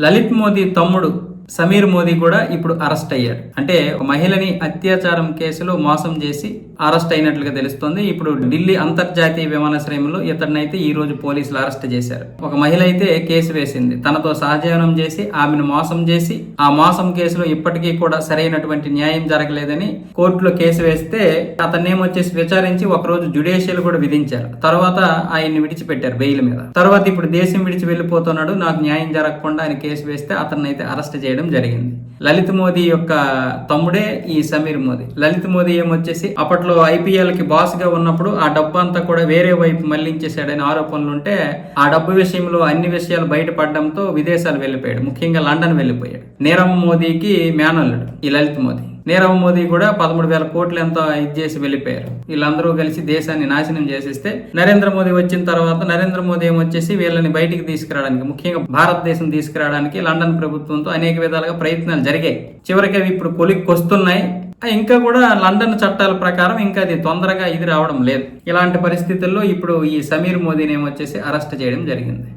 లలిత్ మోదీ తమ్ముడు సమీర్ మోదీ కూడా ఇప్పుడు అరెస్ట్ అయ్యాడు అంటే మహిళని అత్యాచారం కేసులో మోసం చేసి అరెస్ట్ అయినట్లుగా తెలుస్తోంది. ఇప్పుడు ఢిల్లీ అంతర్జాతీయ విమానాశ్రయంలో ఇతడినైతే ఈ రోజు పోలీసులు అరెస్ట్ చేశారు. ఒక మహిళ అయితే కేసు వేసింది. తనతో సహజీవనం చేసి ఆమెను మోసం చేసి ఆ మోసం కేసులో ఇప్పటికీ కూడా సరైనటువంటి న్యాయం జరగలేదని కోర్టులో కేసు వేస్తే అతన్నేమొచ్చేసి విచారించి ఒక రోజు జుడిషియల్ కూడా విధించారు. తర్వాత ఆయన్ని విడిచిపెట్టారు బెయిల్ మీద. తర్వాత ఇప్పుడు దేశం విడిచి వెళ్ళిపోతున్నాడు. నాకు న్యాయం జరగకుండా ఆయన కేసు వేస్తే అతన్ని అయితే అరెస్ట్ చేయడం జరిగింది. లలిత్ మోదీ యొక్క తమ్ముడే ఈ సమీర్ మోదీ. లలిత్ మోదీ ఏమొచ్చేసి అప్పట్లో గతంలో ఐపీఎల్కి బాస్గా ఉన్నప్పుడు ఆ డబ్బు అంతా కూడా వేరే వైపు మళ్ళించేశాడని ఆరోపణలు ఉంటే ఆ డబ్బు విషయంలో అన్ని విషయాలు బయటపడడంతో విదేశాలు వెళ్ళిపోయాడు. ముఖ్యంగా లండన్ వెళ్ళిపోయాడు. నీరవ్ మోదీకి మేనల్లుడు ఈ లలిత్ మోదీ. నీరవ్ మోదీ కూడా పదమూడు వేల కోట్లు ఎంత ఇది చేసి వెళ్ళిపోయారు. వీళ్ళందరూ కలిసి దేశాన్ని నాశనం చేసేస్తే నరేంద్ర మోదీ వచ్చిన తర్వాత నరేంద్ర మోదీ ఏమొచ్చేసి వీళ్ళని బయటికి తీసుకురావడానికి ముఖ్యంగా భారతదేశం తీసుకురావడానికి లండన్ ప్రభుత్వంతో అనేక విధాలుగా ప్రయత్నాలు జరిగాయి. చివరికి అవి ఇప్పుడు కొలిక్కి వస్తున్నాయి ఇంకా కూడా లండన్ చట్టాల ప్రకారం ఇంకా అది తొందరగా ఇది రావడం లేదు. ఇలాంటి పరిస్థితుల్లో ఇప్పుడు ఈ సమీర్ మోదీని ఏమొచ్చేసి అరెస్ట్ చేయడం జరిగింది.